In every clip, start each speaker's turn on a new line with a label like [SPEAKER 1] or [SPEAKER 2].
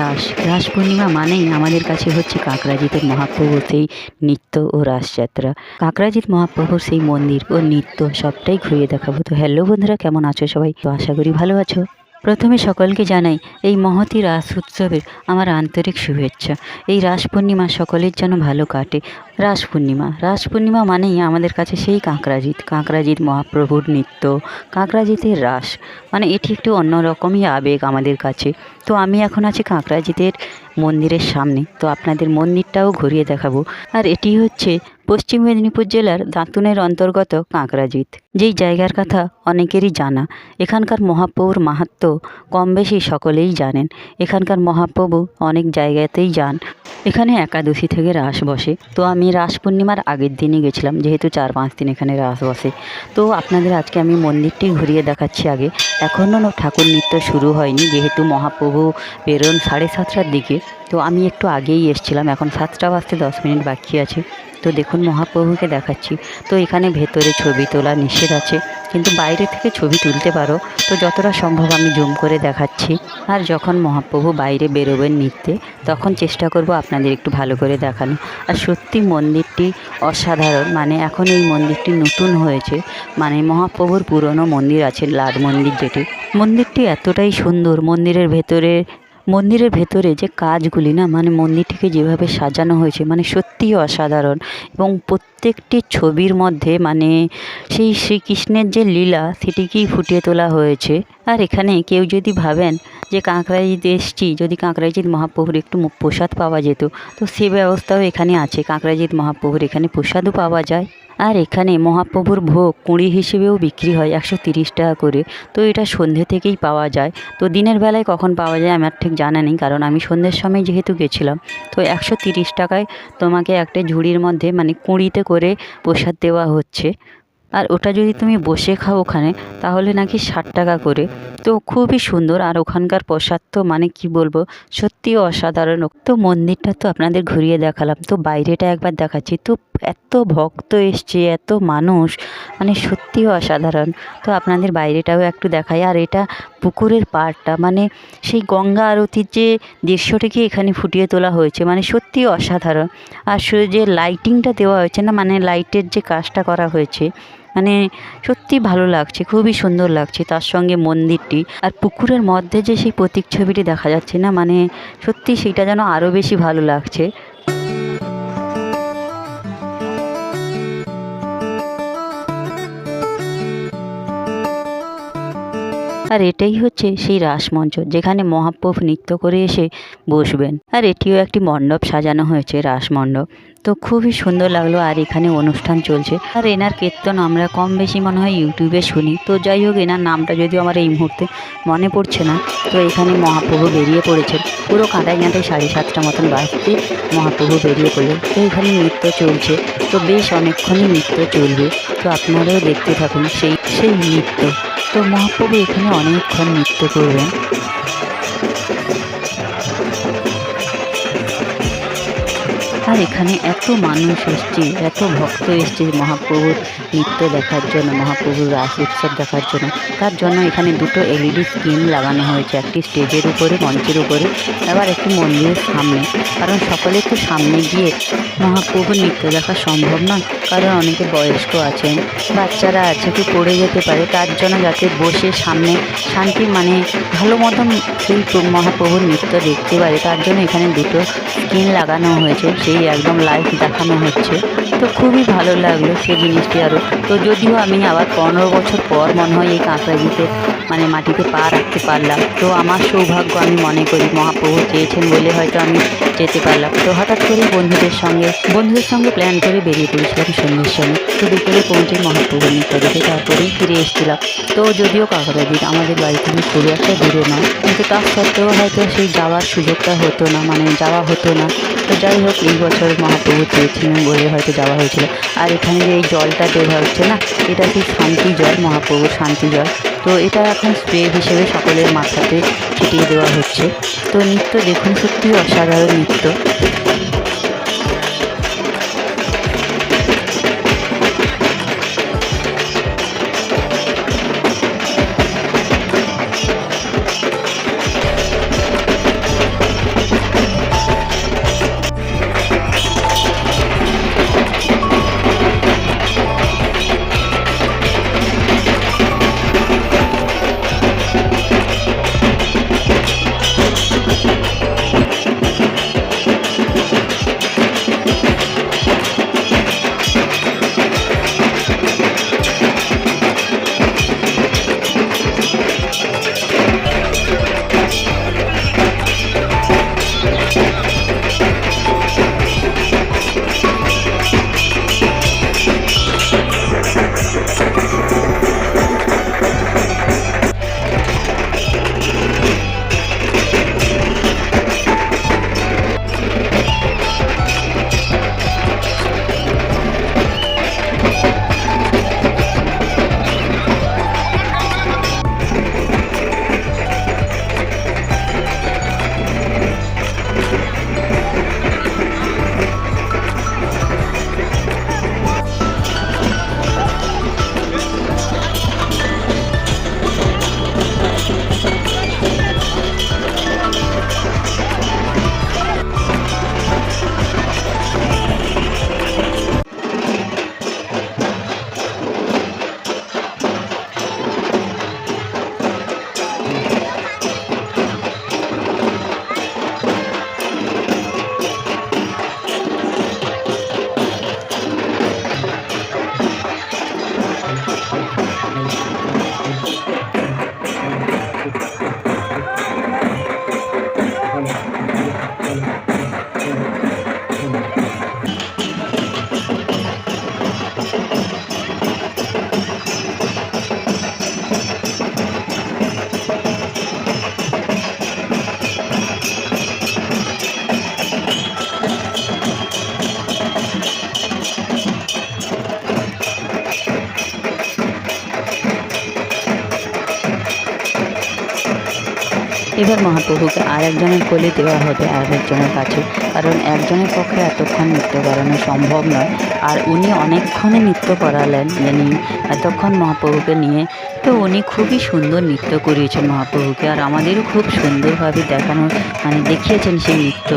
[SPEAKER 1] রাস রাস পূর্ণিমা মানেই আমাদের কাছে হচ্ছে কাকরাজিতের মহাপ্রভুর সেই নৃত্য ও রাসযাত্রা। কাকরাজিৎ মহাপ্রভুর সেই মন্দির ও নৃত্য সবটাই ঘুরিয়ে দেখাবো। তো হ্যালো বন্ধুরা, কেমন আছো সবাই? তো আশা করি ভালো আছো। প্রথমে সকলকে জানাই, এই মহতি রাস উৎসবের আমার আন্তরিক শুভেচ্ছা। এই রাস পূর্ণিমা সকলের যেন ভালো কাটে। রাস পূর্ণিমা রাস পূর্ণিমা মানেই আমাদের কাছে সেই কাঁকড়াজিৎ। কাঁকড়াজিৎ মহাপ্রভুর নৃত্য। কাঁকড়াজিতের রাস। মানে এটি একটু অন্যরকমই আবেগ আমাদের কাছে। তো আমি এখন আছি কাঁকড়াজিতের মন্দিরের সামনে। তো আপনাদের মন্দিরটাও ঘুরিয়ে দেখাবো। আর এটি হচ্ছে পশ্চিম মেদিনীপুর জেলার দাঁতুনের অন্তর্গত কাঁকড়াজিৎ। যেই জায়গার কথা অনেকেরই জানা। এখানকার মহাপ্রভুর মাহাত্ম কম বেশি সকলেই জানেন। এখানকার মহাপ্রভু অনেক জায়গাতেই যান। এখানে একাদশী থেকে রাস বসে। তো আমি রাস পূর্ণিমার আগের দিনই গেছিলাম, যেহেতু চার পাঁচ দিন এখানে রাস বসে। তো আপনাদের আজকে আমি মন্দিরটি ঘুরিয়ে দেখাচ্ছি আগে। এখনও ঠাকুর নৃত্য শুরু হয়নি, যেহেতু মহাপ্রভু বেরোন সাড়ে সাতটার দিকে। তো আমি একটু আগেই এসছিলাম, এখন সাতটা বাজতে দশ মিনিট বাকি আছে। তো দেখুন মহাপ্রভুকে দেখাচ্ছি। তো এখানে ভেতরে ছবি তোলা নিষেধ আছে। কিন্তু বাইরে থেকে ছবি তুলতে পারো। তো যতটা সম্ভব আমি জুম করে দেখাচ্ছি। আর যখন মহাপ্রভু বাইরে বেরোবেন নৃত্যে, তখন চেষ্টা করব আপনাদের একটু ভালো করে দেখানো। আর সত্যি মন্দিরটি অসাধারণ। মানে এখন এই মন্দিরটি নতুন হয়েছে। মানে মহাপ্রভুর পুরনো মন্দির আছে লাড মন্দির যেটি। মন্দিরটি এতটাই সুন্দর। মন্দিরের ভেতরে মন্দিরের ভেতরে যে কাজগুলি না মানে মন্দিরটিকে যেভাবে সাজানো হয়েছে মানে সত্যিই অসাধারণ। এবং প্রত্যেকটি ছবির মধ্যে মানে সেই শ্রীকৃষ্ণের যে লীলা, সেটিকেই ফুটিয়ে তোলা হয়েছে। আর এখানে কেউ যদি ভাবেন যে কাঁকড়াইতে এসছি, যদি কাঁকড়াইজিৎ মহাপ্রভুর একটু প্রসাদ পাওয়া যেত, তো সে ব্যবস্থাও এখানে আছে। কাঁকড়াইজিৎ মহাপ্রভুর এখানে প্রসাদও পাওয়া যায়। আর এখানে মহাপ্রভুর ভোগ কুঁড়ি হিসেবেও বিক্রি হয় একশো টাকা করে। তো এটা সন্ধে থেকেই পাওয়া যায়। তো দিনের বেলায় কখন পাওয়া যায় আমার ঠিক জানা নেই, কারণ আমি সন্ধ্যের সময় যেহেতু গেছিলাম, তো একশো টাকায় তোমাকে একটা ঝুড়ির মধ্যে মানে কুঁড়িতে করে প্রসাদ দেওয়া হচ্ছে। আর ওটা যদি তুমি বসে খাও ওখানে, তাহলে নাকি ষাট টাকা করে। তো খুবই সুন্দর। আর ওখানকার প্রসাদ তো মানে কি বলব সত্যি অসাধারণ। তো মন্দিরটা তো আপনাদের ঘুরিয়ে দেখালাম। তো বাইরেটা একবার দেখাচ্ছি। তো এত ভক্ত এসছে, এত মানুষ মানে সত্যি অসাধারণ। তো আপনাদের বাইরেটাও একটু দেখাই। আর এটা পুকুরের পাড়টা মানে সেই গঙ্গা আরতির যে দৃশ্যটাকে এখানে ফুটিয়ে তোলা হয়েছে মানে সত্যি অসাধারণ। আর যে লাইটিংটা দেওয়া হয়েছে না মানে লাইটের যে কাজটা করা হয়েছে মানে সত্যি ভালো লাগছে, খুবই সুন্দর লাগছে তার সঙ্গে মন্দিরটি। আর পুকুরের মধ্যে যে সেই প্রতীক ছবিটি দেখা যাচ্ছে না মানে সত্যি সেটা যেন আরও বেশি ভালো লাগছে। আর এটাই হচ্ছে সেই রাসমঞ্চ যেখানে মহাপ্রভু নৃত্য করে এসে বসবেন। আর এটিও একটি মণ্ডপ সাজানো হয়েছে রাসমণ্ডপ তো খুবই সুন্দর লাগল আর এখানে অনুষ্ঠান চলছে। আর এনার কীর্তন আমরা কম বেশি মনে হয় ইউটিউবে শুনি। তো যাই হোক, এনার নামটা যদিও আমার এই মুহূর্তে মনে পড়ছে না, তো এখানে মহাপ্রভু বেরিয়ে পড়েছেন পুরো কাঁটায় কাঁটায় সাড়ে সাতটা মতন বাজতে মহাপ্রভু বেরিয়ে পড়লেন তো এখানে নৃত্য চলছে, তো বেশ অনেকক্ষণই নৃত্য চলবে। তো আপনারাও দেখতে থাকুন সেই সেই নৃত্য। তো মহাপ্রভু এখানে অনেকক্ষণ নৃত্য করবেন। আর এখানে এত মানুষ এসছে, এত ভক্ত এসছে মহাপ্রভুর নৃত্য দেখার জন্য, মহাপ্রভুর রাস উৎসব দেখার জন্য। তার জন্য এখানে দুটো এলইডি স্ক্রিন লাগানো হয়েছে, একটি স্টেজের উপরে, মঞ্চের উপরে, আবার একটি মন্দিরের সামনে। কারণ সকলে তো সামনে গিয়ে মহাপ্রভুর নৃত্য দেখা সম্ভব নয়। কারণ অনেকে বয়স্ক আছেন, বাচ্চারা আছে, কেউ পড়ে যেতে পারে। তার জন্য যাতে বসে সামনে শান্তি মানে ভালো মতন সেই মহাপ্রভুর নৃত্য দেখতে পারে, তার জন্য এখানে দুটো স্ক্রিন লাগানো হয়েছে। সেই একদম লাইভ দেখানো হচ্ছে। তো খুবই ভালো লাগল সেই জিনিসটি আরও তো যদিও আমি আবার পনেরো বছর পর মনে হয় এই কাঁকড়াজিতে মানে মাটিতে পা রাখতে পারলাম। তো আমার সৌভাগ্য আমি মনে করি মহাপ্রভু চেয়েছেন বলে হয়তো আমি যেতে পারলাম। তো হঠাৎ করে বন্ধুদের সঙ্গে বন্ধুদের সঙ্গে প্ল্যান করে বেরিয়ে পড়েছিলাম সন্ধ্যের সঙ্গে তো বিকেলে পৌঁছে মহাপ্রভুর দেখে তারপরেই ফিরে এসেছিলাম। তো যদিও কাকরাদির আমাদের বাড়ি থেকে খুব একটা দূরে নয়। কিন্তু তার সত্ত্বেও হয়তো সেই যাওয়ার সুযোগটা হতো না মানে যাওয়া হতো না। তো যাই হোক, এই বছর মহাপ্রভু চেয়েছিলেন বলে হয়তো যাওয়া হয়েছিল। আর এখানে যে এই জলটা দেওয়া হচ্ছে না, এটা কি শান্তি জল, মহাপ্রভুর শান্তি জল। তো এটা এখন স্প্রে হিসেবে সকলের মাথাতে ছিটিয়ে দেওয়া হচ্ছে। তো নৃত্য দেখুন সত্যি অসাধারণ নৃত্য। এবার মহাপ্রভুকে আর একজনের কোলে দেওয়া হবে আর একজনের কাছে। কারণ একজনের পক্ষে এতক্ষণ নৃত্য করানো সম্ভব নয়। আর উনি অনেকক্ষণে নৃত্য করালেন মানে এতক্ষণ মহাপ্রভুকে নিয়ে। তো উনি খুবই সুন্দর নৃত্য করিয়েছেন মহাপ্রভুকে। আর আমাদেরও খুব সুন্দরভাবে দেখানো মানে দেখিয়েছেন সেই নৃত্য।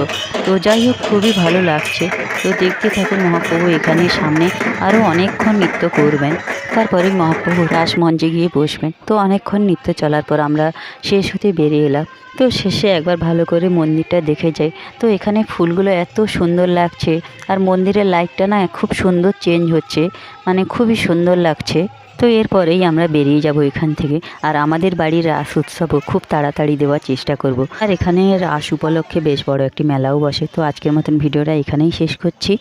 [SPEAKER 1] তো যাই হোক, খুবই ভালো লাগছে। তো দেখতে থাকুন মহাপ্রভু এখানে সামনে আরও অনেকক্ষণ নৃত্য করবেন। তারপরে মহাপ্রভু রাসমঞ্চে গিয়ে বসবেন। তো অনেকক্ষণ নৃত্য চলার পর আমরা শেষ হতে বেরিয়ে এলাম। তো শেষে একবার ভালো করে মন্দিরটা দেখে যাই। তো এখানে ফুলগুলো এত সুন্দর লাগছে আর মন্দিরের লাইটটা না খুব সুন্দর চেঞ্জ হচ্ছে মানে খুবই সুন্দর লাগছে। তো এরপরেই আমরা বেরিয়ে যাব এখান থেকে আর আমাদের বাড়ির রাস উৎসবও খুব তাড়াতাড়ি দেওয়ার চেষ্টা করব। আর এখানে রাস উপলক্ষে বেশ বড় একটি মেলাও বসে। তো আজকের মতন ভিডিওটা এখানেই শেষ করছি।